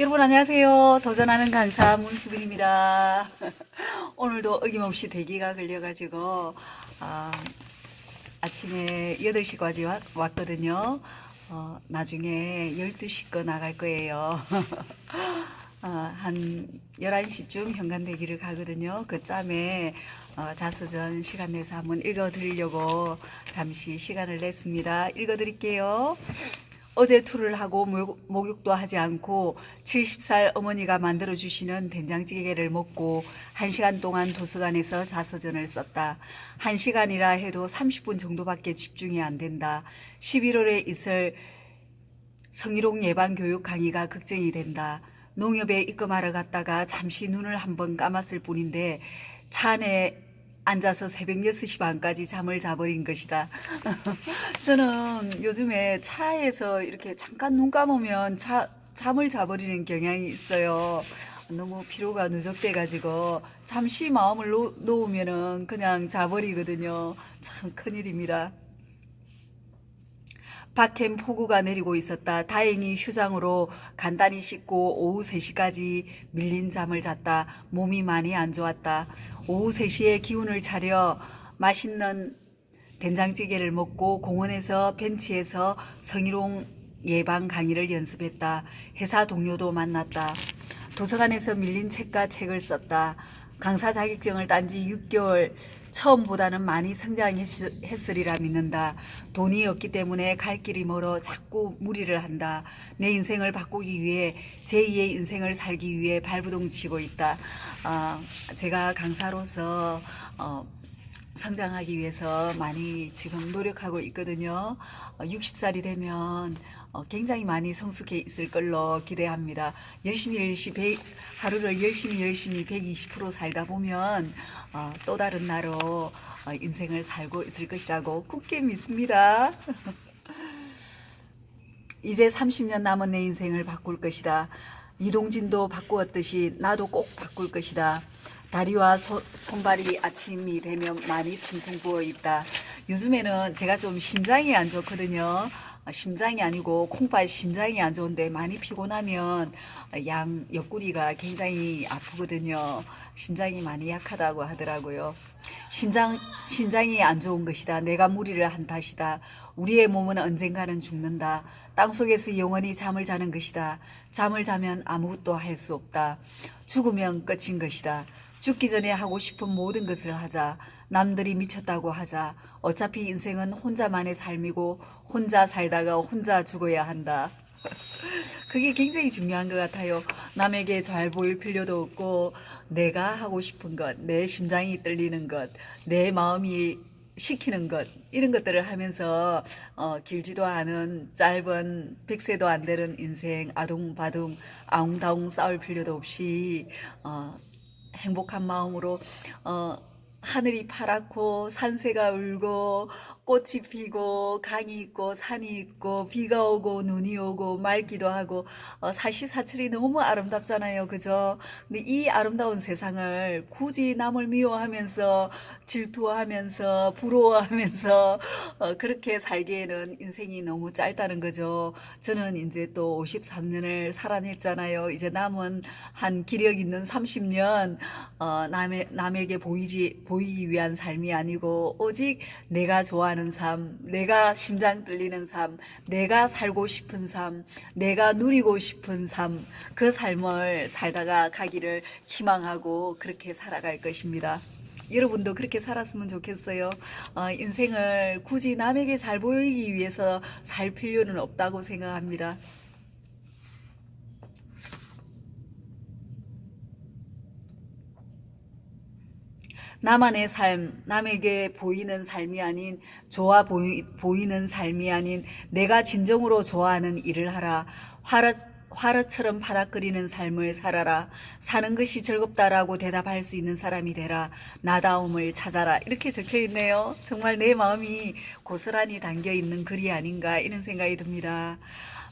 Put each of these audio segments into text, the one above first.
여러분 안녕하세요. 도전하는 강사 문수빈입니다. 오늘도 어김없이 대기가 걸려가지고 아, 아침에 8시까지 왔, 왔거든요. 어, 나중에 12시 거 나갈 거예요. 어, 한 11시쯤 현관대기를 가거든요. 그 짬에 어, 자서전 시간 내서 한번 읽어드리려고 잠시 시간을 냈습니다. 읽어드릴게요. 어제 툴을 하고 목- 목욕 도 하지 않고 70살 어머니가 만들어 주시는 된장찌개를 먹고 1시간 동안 도서관에서 자서전을 썼다. 1시간이라 해도 30분 정도밖에 집중이 안 된다. 11월에 있을 성희롱 예방 교육 강의가 걱정이 된다. 농협에 입금하러 갔다가 잠시 눈을 한번 감았을 뿐인데 차 안에 앉아서 새벽 6시 반까지 잠을 자버린 것이다. 저는 요즘에 차에서 이렇게 잠깐 눈 감으면 자, 잠을 자버리는 경향이 있어요. 너무 피로가 누적돼가지고 잠시 마음을 놓, 놓으면은 그냥 자버리거든요. 참 큰일입니다. 밖엔 폭우가 내리고 있었다. 다행히 휴장으로 간단히 씻고 오후 3시까지 밀린 잠을 잤다. 몸이 많이 안 좋았다. 오후 3시에 기운을 차려 맛있는 된장찌개를 먹고 공원에서 벤치에서 성희롱 예방 강의를 연습했다. 회사 동료도 만났다. 도서관에서 밀린 책과 책을 썼다. 강사 자격증을 딴 지 6개월 처음보다는 많이 성장했으리라 믿는다. 돈이 없기 때문에 갈 길이 멀어 자꾸 무리를 한다. 내 인생을 바꾸기 위해 제2의 인생을 살기 위해 발부동 치고 있다. 아, 제가 강사로서 어, 성장하기 위해서 많이 지금 노력하고 있거든요. 어, 60살이 되면 어, 굉장히 많이 성숙해 있을 걸로 기대합니다. 열심히 열심히 백- 하루를 열심히 열심히 120% 살다 보면 어, 또 다른 나로 어, 인생을 살고 있을 것이라고 굳게 믿습니다. 이제 30년 남은 내 인생을 바꿀 것이다. 이동진도 바꾸었듯이 나도 꼭 바꿀 것이다. 다리와 소- 손발이 아침이 되면 많이 퉁퉁 부어 있다. 요즘에는 제가 좀 신장이 안 좋거든요. 어, 심장이 아니고 콩팥 신장이 안 좋은데 많이 피곤하면 양 옆구리가 굉장히 아프거든요. 신장이 많이 약하다고 하더라고요. 신장, 신장이 안 좋은 것이다. 내가 무리를 한 탓이다. 우리의 몸은 언젠가는 죽는다. 땅 속에서 영원히 잠을 자는 것이다. 잠을 자면 아무것도 할 수 없다. 죽으면 끝인 것이다. 죽기 전에 하고 싶은 모든 것을 하자. 남들이 미쳤다고 하자. 어차피 인생은 혼자만의 삶이고 혼자 살다가 혼자 죽어야 한다. 그게 굉장히 중요한 것 같아요. 남에게 잘 보일 필요도 없고, 내가 하고 싶은 것, 내 심장이 떨리는 것, 내 마음이 시키는 것, 이런 것들을 하면서, 어, 길지도 않은 짧은 백세도 안 되는 인생, 아둥바둥, 아웅다웅 싸울 필요도 없이, 어, 행복한 마음으로, 어, 하늘이 파랗고 산새가 울고 꽃이 피고 강이 있고 산이 있고 비가 오고 눈이 오고 맑기도 하고. 어, 사시사철이 너무 아름답잖아요. 그죠? 근데 이 아름다운 세상을 굳이 남을 미워하면서 질투하면서 부러워하면서 어, 그렇게 살기에는 인생이 너무 짧다는 거죠. 저는 이제 또 53년을 살아냈잖아요. 이제 남은 한 기력 있는 30년 어, 남의, 남에게 보이지 보이기 위한 삶이 아니고 오직 내가 좋아하는 삶, 내가 심장 뚫리는 삶, 내가 살고 싶은 삶, 내가 누리고 싶은 삶, 그 삶을 살다가 가기를 희망하고 그렇게 살아갈 것입니다. 여러분도 그렇게 살았으면 좋겠어요. 어, 인생을 굳이 남에게 잘 보이기 위해서 살 필요는 없다고 생각합니다. 나만의 삶, 남에게 보이는 삶이 아닌 좋아 보이, 보이는 삶이 아닌 내가 진정으로 좋아하는 일을 하라. 화라, 화르처럼 바닥거리는 삶을 살아라. 사는 것이 즐겁다라고 대답할 수 있는 사람이 되라. 나다움을 찾아라. 이렇게 적혀 있네요. 정말 내 마음이 고스란히 담겨 있는 글이 아닌가 이런 생각이 듭니다.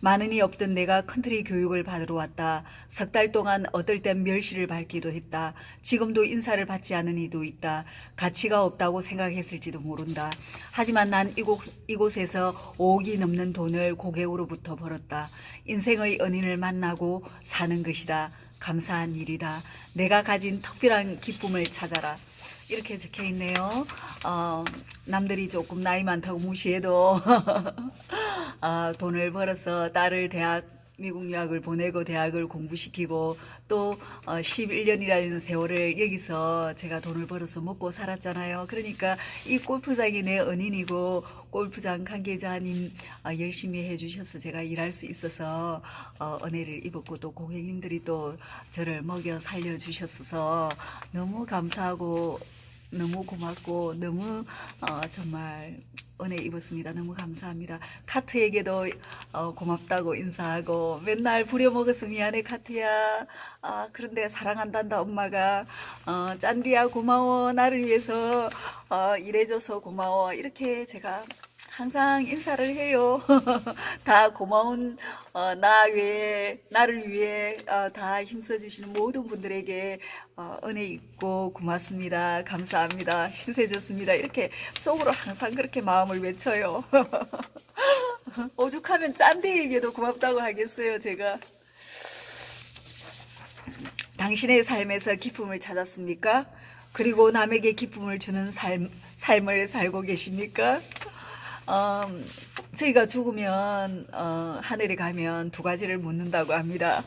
많으니 없던 내가 컨트리 교육을 받으러 왔다. 석 달 동안 어떨 땐 멸시를 받기도 했다. 지금도 인사를 받지 않은 이도 있다. 가치가 없다고 생각했을지도 모른다. 하지만 난 이곳, 이곳에서 5억이 넘는 돈을 고객으로부터 벌었다. 인생의 은인을 만나고 사는 것이다. 감사한 일이다. 내가 가진 특별한 기쁨을 찾아라. 이렇게 적혀 있네요. 어, 남들이 조금 나이 많다고 무시해도 아, 돈을 벌어서 딸을 대학 미국 유학을 보내고 대학을 공부시키고 또 어, 11년이라는 세월을 여기서 제가 돈을 벌어서 먹고 살았잖아요. 그러니까 이 골프장이 내 은인이고 골프장 관계자님 어, 열심히 해주셔서 제가 일할 수 있어서 어, 은혜를 입었고 또 고객님들이 또 저를 먹여 살려주셨어서 너무 감사하고 너무 고맙고 너무 어, 정말 은혜 입었습니다. 너무 감사합니다. 카트에게도 어, 고맙다고 인사하고 맨날 부려먹어서 미안해 카트야. 아 그런데 사랑한단다 엄마가 어, 짠디야 고마워 나를 위해서 어, 일해줘서 고마워 이렇게 제가 항상 인사를 해요. 다 고마운 어, 나 외에 나를 위해 어, 다 힘써주시는 모든 분들에게 어, 은혜 있고 고맙습니다. 감사합니다. 신세졌습니다. 이렇게 속으로 항상 그렇게 마음을 외쳐요. 오죽하면 짠데에게도 고맙다고 하겠어요. 제가. 당신의 삶에서 기쁨을 찾았습니까? 그리고 남에게 기쁨을 주는 삶, 삶을 살고 계십니까? 어, 저희가 죽으면 어, 하늘에 가면 두 가지를 묻는다고 합니다.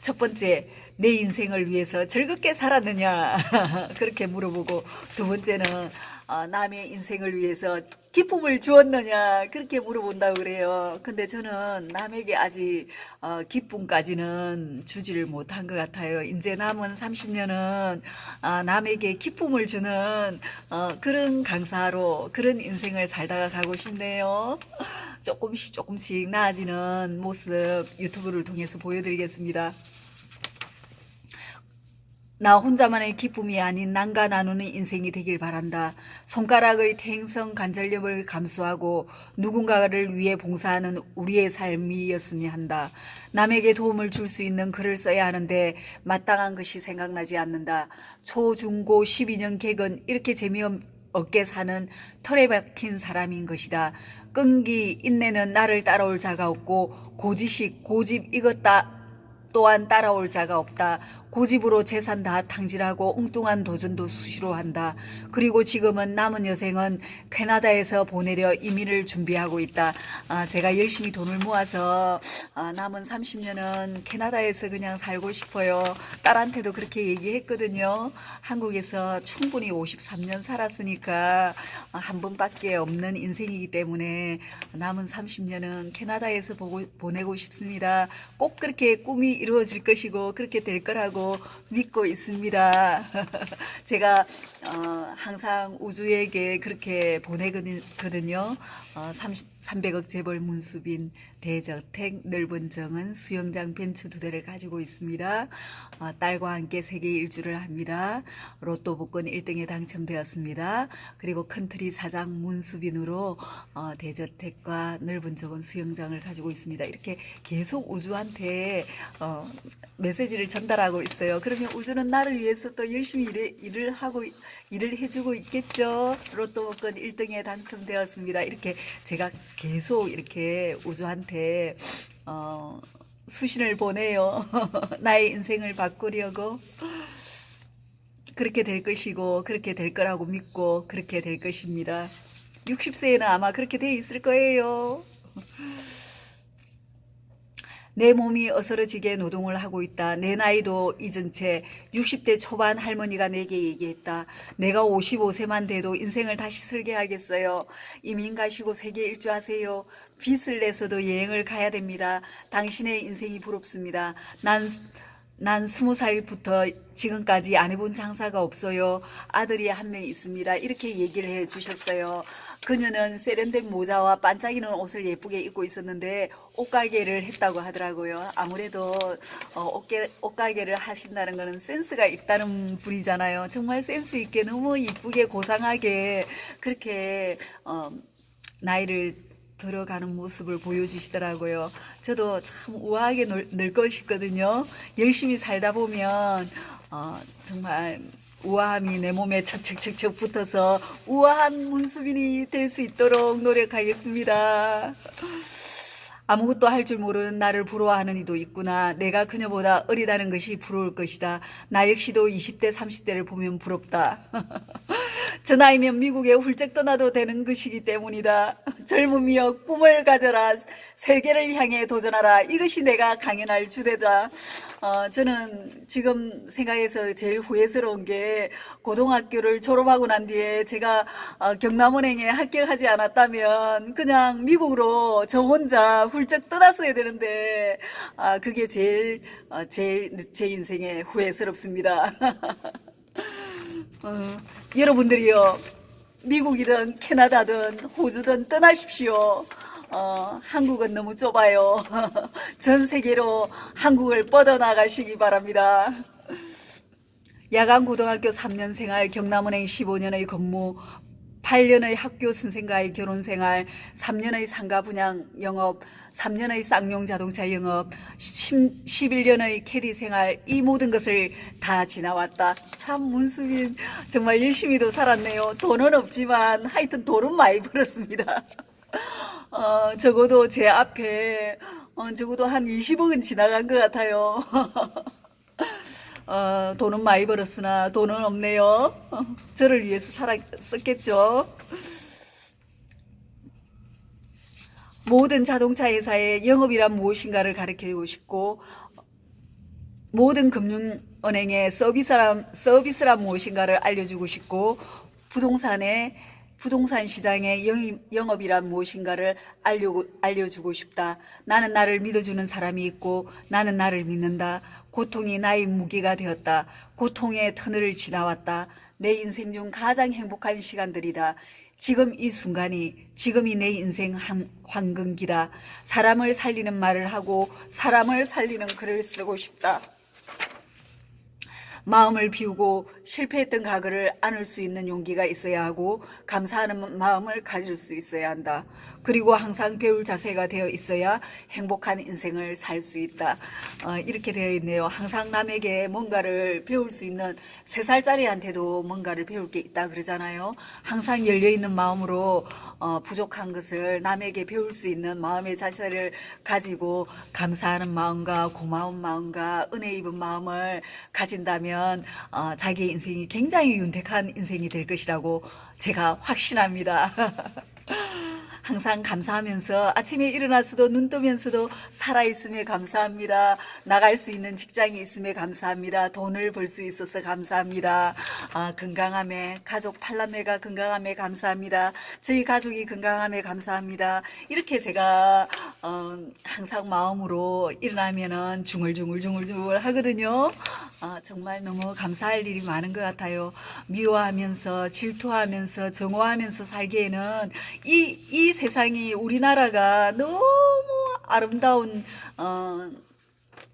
첫 번째, 내 인생을 위해서 즐겁게 살았느냐 그렇게 물어보고 두 번째는 어, 남의 인생을 위해서 기쁨을 주었느냐 그렇게 물어본다고 그래요. 근데 저는 남에게 아직 어, 기쁨까지는 주지를 못한 것 같아요. 이제 남은 30년은 아, 남에게 기쁨을 주는 어, 그런 강사로 그런 인생을 살다가 가고 싶네요. 조금씩 조금씩 나아지는 모습 유튜브를 통해서 보여드리겠습니다. 나 혼자만의 기쁨이 아닌 남과 나누는 인생이 되길 바란다. 손가락의 태행성 간절력을 감수하고 누군가를 위해 봉사하는 우리의 삶이었으면 한다. 남에게 도움을 줄 수 있는 글을 써야 하는데 마땅한 것이 생각나지 않는다. 초, 중, 고 12년 객은 이렇게 재미없게 사는 털에 박힌 사람인 것이다. 끈기, 인내는 나를 따라올 자가 없고 고지식, 고집 이것 다 또한 따라올 자가 없다. 고집으로 재산 다 탕진하고 엉뚱한 도전도 수시로 한다. 그리고 지금은 남은 여생은 캐나다에서 보내려 이민을 준비하고 있다. 아, 제가 열심히 돈을 모아서 아, 남은 30년은 캐나다에서 그냥 살고 싶어요. 딸한테도 그렇게 얘기했거든요. 한국에서 충분히 53년 살았으니까 아, 한 번밖에 없는 인생이기 때문에 남은 30년은 캐나다에서 보고, 보내고 싶습니다. 꼭 그렇게 꿈이 이루어질 것이고 그렇게 될 거라고 믿고 있습니다. 제가 어, 항상 우주에게 그렇게 보내거든요. 어, 30, 300억 재벌 문수빈 대저택 넓은 정은 수영장 벤츠 두 대를 가지고 있습니다. 어, 딸과 함께 세계 일주를 합니다. 로또 복권 1등에 당첨되었습니다. 그리고 컨트리 사장 문수빈으로 어, 대저택과 넓은 정은 수영장을 가지고 있습니다. 이렇게 계속 우주한테 어, 메시지를 전달하고 있어요. 그러면 우주는 나를 위해서 또 열심히 일해, 일을 하고 일을 해주고 있겠죠. 로또 복권 1등에 당첨되었습니다. 이렇게 제가 계속 이렇게 우주한테 어, 수신을 보내요. 나의 인생을 바꾸려고. 그렇게 될 것이고 그렇게 될 거라고 믿고 그렇게 될 것입니다. 60세에는 아마 그렇게 돼 있을 거예요. 내 몸이 어스러지게 노동을 하고 있다. 내 나이도 잊은 채 60대 초반 할머니가 내게 얘기했다. 내가 55세만 돼도 인생을 다시 설계하겠어요. 이민 가시고 세계 일주하세요. 빚을 내서도 여행을 가야 됩니다. 당신의 인생이 부럽습니다. 난 난 스무 살부터 지금까지 안 해본 장사가 없어요. 아들이 한 명 있습니다. 이렇게 얘기를 해 주셨어요. 그녀는 세련된 모자와 반짝이는 옷을 예쁘게 입고 있었는데 옷가게를 했다고 하더라고요. 아무래도 어, 옷게, 옷가게를 하신다는 거는 센스가 있다는 분이잖아요. 정말 센스 있게 너무 이쁘게 고상하게 그렇게 어, 나이를 들어가는 모습을 보여주시더라고요. 저도 참 우아하게 늙, 늙고 싶거든요. 열심히 살다 보면 어, 정말 우아함이 내 몸에 척척척척 붙어서 우아한 문수빈이 될 수 있도록 노력하겠습니다. 아무것도 할 줄 모르는 나를 부러워하는 이도 있구나. 내가 그녀보다 어리다는 것이 부러울 것이다. 나 역시도 20대, 30대를 보면 부럽다. 저 나이면 미국에 훌쩍 떠나도 되는 것이기 때문이다. 젊음이여 꿈을 가져라. 세계를 향해 도전하라. 이것이 내가 강연할 주제다. 어, 저는 지금 생각해서 제일 후회스러운 게 고등학교를 졸업하고 난 뒤에 제가 어, 경남은행에 합격하지 않았다면 그냥 미국으로 저 혼자 훌쩍 떠났어야 되는데 아, 그게 제일 어, 제일 제 인생에 후회스럽습니다. 어, 여러분들이요, 미국이든 캐나다든 호주든 떠나십시오. 어, 한국은 너무 좁아요. 전 세계로 한국을 뻗어나가시기 바랍니다. 야간 고등학교 3년 생활, 경남은행 15년의 근무, 8년의 학교 선생과의 결혼 생활, 3년의 상가 분양 영업, 3년의 쌍용 자동차 영업, 10, 11년의 캐디 생활, 이 모든 것을 다 지나왔다. 참 문수빈 정말 열심히도 살았네요. 돈은 없지만 하여튼 돈은 많이 벌었습니다. 어, 적어도 제 앞에 어, 적어도 한 20억은 지나간 것 같아요. 어, 돈은 많이 벌었으나 돈은 없네요. 어, 저를 위해서 살아 썼겠죠. 모든 자동차 회사의 영업이란 무엇인가를 가르치고 싶고 모든 금융은행의 서비스란, 서비스란 무엇인가를 알려주고 싶고 부동산의 부동산 시장의 영입, 영업 이란 무엇인가를 알려, 알려주고 싶다. 나는 나를 믿어주는 사람이 있고 나는 나를 믿는다. 고통이 나의 무기가 되었다. 고통의 터널을 지나왔다. 내 인생 중 가장 행복한 시간들이다. 지금 이 순간이 지금이 내 인생 한- 황금기다. 사람을 살리는 말을 하고 사람을 살리는 글을 쓰고 싶다. 마음을 비우고 실패했던 과거를 안을 수 있는 용기가 있어야 하고 감사하는 마음을 가질 수 있어야 한다. 그리고 항상 배울 자세가 되어 있어야 행복한 인생을 살 수 있다. 어, 이렇게 되어 있네요. 항상 남에게 뭔가를 배울 수 있는 세 살짜리한테도 뭔가를 배울 게 있다 그러잖아요. 항상 열려 있는 마음으로 어, 부족한 것을 남에게 배울 수 있는 마음의 자세를 가지고 감사하는 마음과 고마운 마음과 은혜 입은 마음을 가진다면 어, 자기의 인생이 굉장히 윤택한 인생이 될 것이라고 제가 확신합니다. 항상 감사하면서 아침에 일어나서도 눈 뜨면서도 살아있음에 감사합니다. 나갈 수 있는 직장이 있음에 감사합니다. 돈을 벌 수 있어서 감사합니다. 아, 건강함에, 가족 팔남매가 건강함에 감사합니다. 저희 가족이 건강함에 감사합니다. 이렇게 제가, 어, 항상 마음으로 일어나면은 중얼중얼중얼중얼 하거든요. 아, 정말 너무 감사할 일이 많은 것 같아요. 미워하면서, 질투하면서, 정오하면서 살기에는 이, 이 세상이 우리나라가 너무 아름다운, 어,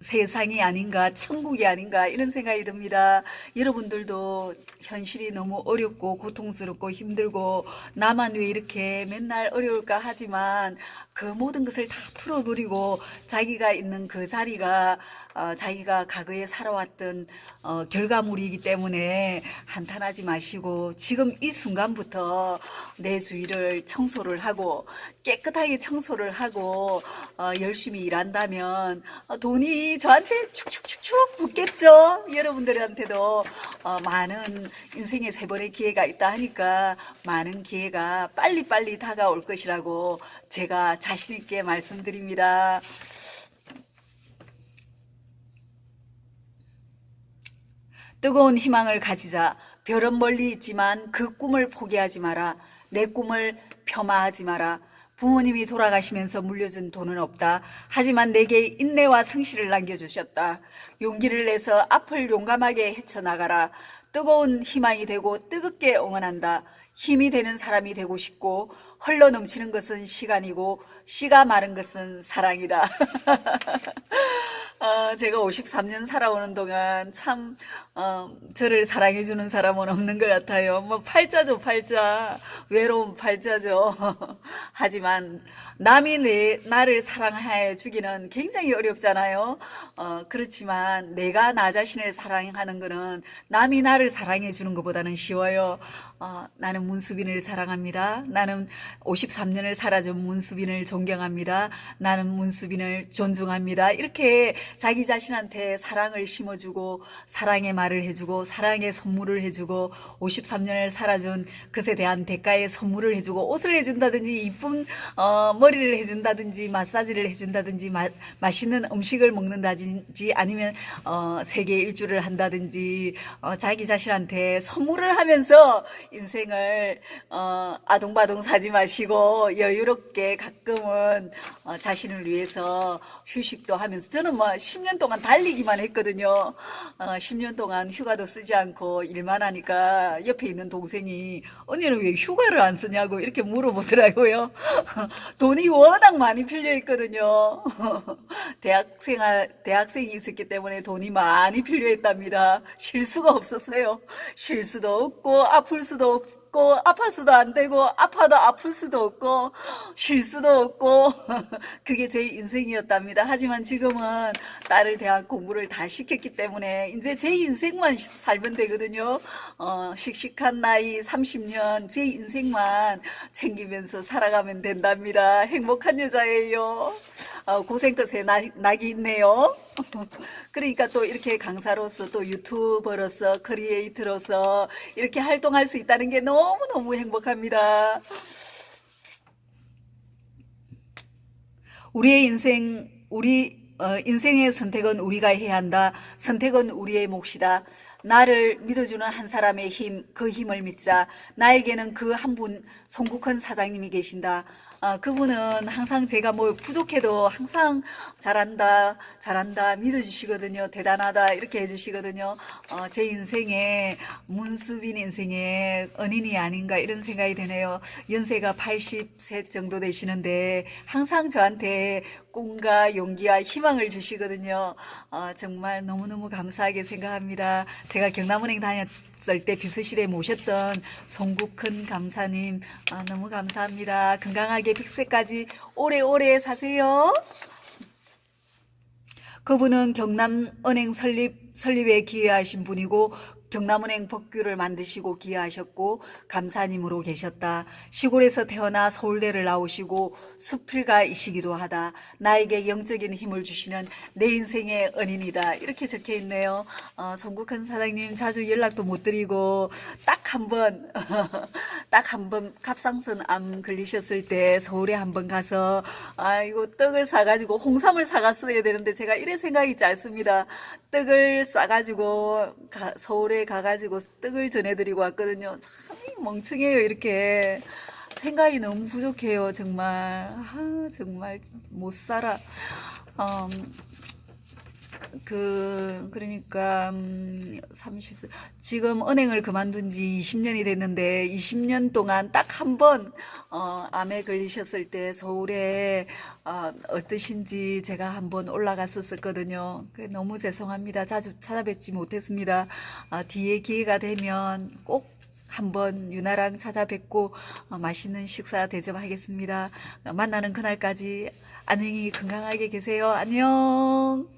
세상이 아닌가, 천국이 아닌가, 이런 생각이 듭니다. 여러분들도 현실이 너무 어렵고, 고통스럽고, 힘들고, 나만 왜 이렇게 맨날 어려울까 하지만, 그 모든 것을 다 풀어버리고, 자기가 있는 그 자리가, 어, 자기가 과거에 살아왔던, 어, 결과물이기 때문에 한탄하지 마시고, 지금 이 순간부터 내 주위를 청소를 하고, 깨끗하게 청소를 하고, 어, 열심히 일한다면, 어, 돈이 저한테 축축축축 붙겠죠? 여러분들한테도 어, 많은 인생에 세 번의 기회가 있다 하니까 많은 기회가 빨리빨리 다가올 것이라고 제가 자신 있게 말씀드립니다. 뜨거운 희망을 가지자. 별은 멀리 있지만 그 꿈을 포기하지 마라. 내 꿈을 폄하하지 마라. 부모님이 돌아가시면서 물려준 돈은 없다. 하지만 내게 인내와 성실을 남겨주셨다. 용기를 내서 앞을 용감하게 헤쳐나가라. 뜨거운 희망이 되고 뜨겁게 응원한다. 힘이 되는 사람이 되고 싶고 흘러 넘치는 것은 시간이고 씨가 마른 것은 사랑이다. 어, 제가 53년 살아오는 동안 참, 어, 저를 사랑해 주는 사람은 없는 것 같아요. 뭐, 팔자죠, 팔자. 외로운 팔자죠. 하지만, 남이 내, 나를 사랑해 주기는 굉장히 어렵잖아요. 어, 그렇지만, 내가 나 자신을 사랑하는 거는 남이 나를 사랑해 주는 것보다는 쉬워요. 어, 나는 문수빈을 사랑합니다. 나는 53년을 살아준 문수빈을 존경합니다. 나는 문수빈을 존중합니다. 이렇게 자기 자신한테 사랑을 심어주고 사랑의 말을 해주고 사랑의 선물을 해주고 53년을 살아준 그에 대한 대가의 선물을 해주고 옷을 해준다든지 이쁜 어, 머리를 해준다든지 마사지를 해준다든지 마, 맛있는 음식을 먹는다든지 아니면 어, 세계 일주를 한다든지 어, 자기 자신한테 선물을 하면서 인생을 어, 아동바동 사지 마시고 여유롭게 가끔은 어, 자신을 위해서 휴식도 하면서 저는 뭐 10년 동안 달리기만 했거든요. 어, 10년 동안 휴가도 쓰지 않고 일만 하니까 옆에 있는 동생이 언니는 왜 휴가를 안 쓰냐고 이렇게 물어보더라고요. 돈이 워낙 많이 필요 있거든요. 대학생활 대학생이 있었기 때문에 돈이 많이 필요했답니다. 쉴 수가 없었어요. 쉴 수도 없고 아플 수도 없고 아파서도 안 되고 아파도 아플 수도 없고 쉴 수도 없고 그게 제 인생이었답니다. 하지만 지금은 딸을 대한 공부를 다 시켰기 때문에 이제 제 인생만 시- 살면 되거든요. 어, 씩씩한 나이 30년 제 인생만 챙기면서 살아가면 된답니다. 행복한 여자예요. 어, 고생 끝에 나, 낙이 있네요. 그러니까 또 이렇게 강사로서 또 유튜버로서 크리에이터로서 이렇게 활동할 수 있다는 게 너무 너무 행복합니다. 우리의 인생, 우리 어, 인생의 선택은 우리가 해야 한다. 선택은 우리의 몫이다. 나를 믿어주는 한 사람의 힘, 그 힘을 믿자. 나에게는 그 한 분, 송국헌 사장님이 계신다. 어, 그분은 항상 제가 뭐 부족해도 항상 잘한다, 잘한다, 믿어주시거든요. 대단하다, 이렇게 해주시거든요. 어, 제 인생에, 문수빈 인생에 은인이 아닌가 이런 생각이 드네요. 연세가 80세 정도 되시는데 항상 저한테 꿈과 용기와 희망을 주시거든요. 어, 정말 너무너무 감사하게 생각합니다. 제가 경남은행 다녔을 때 비서실에 모셨던 송국헌 감사님 아, 너무 감사합니다. 건강하게 100세까지 오래오래 사세요. 그분은 경남은행 설립, 설립에 기여하신 분이고 경남은행 법규를 만드시고 기여하셨고 감사님으로 계셨다. 시골에서 태어나 서울대를 나오시고 수필가이시기도 하다. 나에게 영적인 힘을 주시는 내 인생의 은인이다. 이렇게 적혀 있네요. 어, 성국한 사장님 자주 연락도 못 드리고 딱 한 번, 딱 한 번 갑상선 암 걸리셨을 때 서울에 한 번 가서 아이고 떡을 사가지고 홍삼을 사갔어야 되는데 제가 이래 생각이 짧습니다. 떡을 싸가지고 가- 서울에 가가지고 떡을 전해드리고 왔거든요. 참 멍청해요 이렇게. 생각이 너무 부족해요 정말. 아 정말 못 살아. 음, 그 그러니까 음, 30 지금 은행을 그만둔 지 20년이 됐는데 20년 동안 딱 한 번 어, 암에 걸리셨을 때 서울에 어, 어떠신지 제가 한번 올라갔었거든요. 그 너무 죄송합니다. 자주 찾아뵙지 못했습니다. 아, 뒤에 기회가 되면 꼭 한번 유나랑 찾아뵙고 어, 맛있는 식사 대접하겠습니다. 어, 만나는 그날까지 안녕히 건강하게 계세요. 안녕.